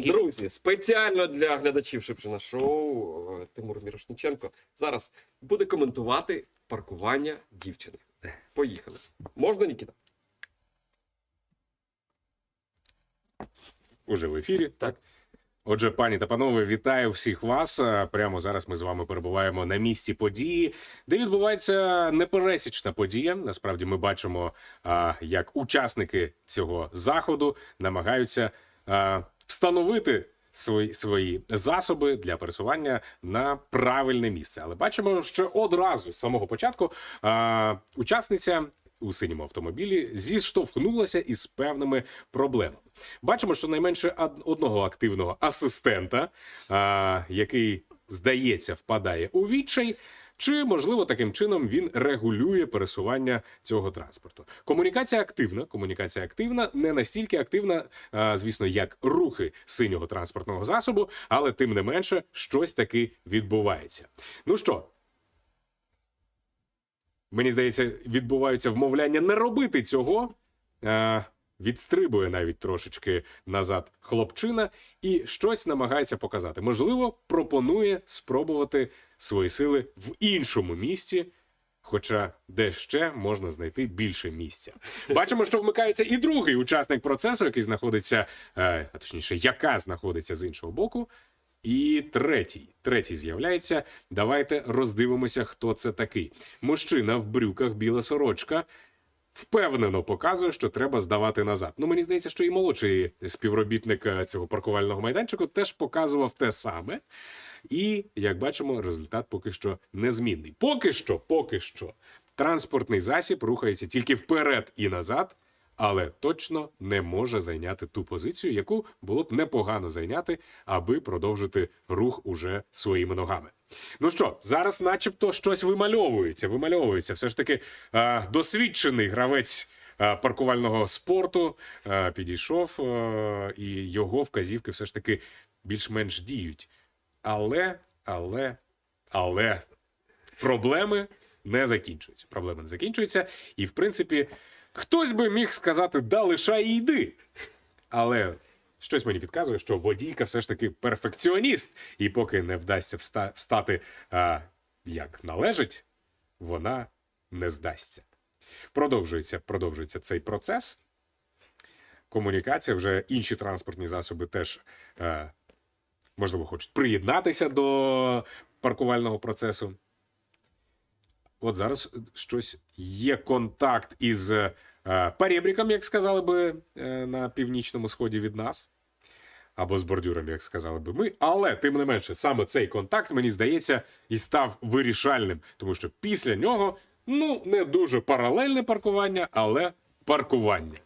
Друзі, спеціально для глядачів Шипшина шоу е, Тимур Мірошниченко зараз буде коментувати паркування дівчини. Поїхали. Можна, Нікіта? Уже в ефірі. Так. Отже, пані та панове, вітаю всіх вас. Е, Прямо зараз ми з вами перебуваємо на місці події, де відбувається непересічна подія. Насправді, ми бачимо, як учасники цього заходу намагаються встановити свої, свої засоби для пересування на правильне місце. Але бачимо, що одразу з самого початку а, учасниця у синьому автомобілі зіштовхнулася із певними проблемами. Бачимо, що найменше одного активного асистента, а, який, здається, впадає у відчай. Чи можливо таким чином він регулює пересування цього транспорту? Комунікація активна. Комунікація активна, не настільки активна, звісно, як рухи синього транспортного засобу, але тим не менше щось таки відбувається. Ну що, мені здається, відбуваються вмовляння не робити цього. Відстрибує навіть трошечки назад хлопчина і щось намагається показати. Можливо, пропонує спробувати свої сили в іншому місці. Хоча де ще можна знайти більше місця. Бачимо, що вмикається і другий учасник процесу, який знаходиться, е, а точніше, яка знаходиться з іншого боку. І третій. Третій з'являється. Давайте роздивимося, хто це такий. Мужчина в брюках, біла сорочка. Впевнено показує, що треба здавати назад. Ну мені здається, що і молодший співробітник е, цього паркувального майданчику теж показував те саме. І як бачимо, результат поки що незмінний. Поки що, поки що, транспортний засіб рухається тільки вперед і назад, але точно не може зайняти ту позицію, яку було б непогано зайняти, аби продовжити рух уже своїми ногами. Ну що, зараз, начебто, щось вимальовується. Вимальовується. Все ж таки е, досвідчений гравець е, паркувального спорту е, підійшов, і його вказівки все ж таки більш-менш діють. Але, але, але проблеми не закінчуються. Проблеми не закінчуються. І, в принципі, хтось би міг сказати: да, лишай і йди. Але щось мені підказує, що водійка все ж таки перфекціоніст, і поки не вдасться вста- встати а, як належить, вона не здасться. Продовжується, продовжується цей процес. Комунікація, вже інші транспортні засоби теж, можливо, хочуть приєднатися до паркувального процесу. От зараз щось є контакт із е, перебріком, як сказали би е, на північному сході від нас. Або з бордюром, як сказали би ми. Але тим не менше, саме цей контакт, мені здається, і став вирішальним, тому що після нього ну не дуже паралельне паркування, але паркування.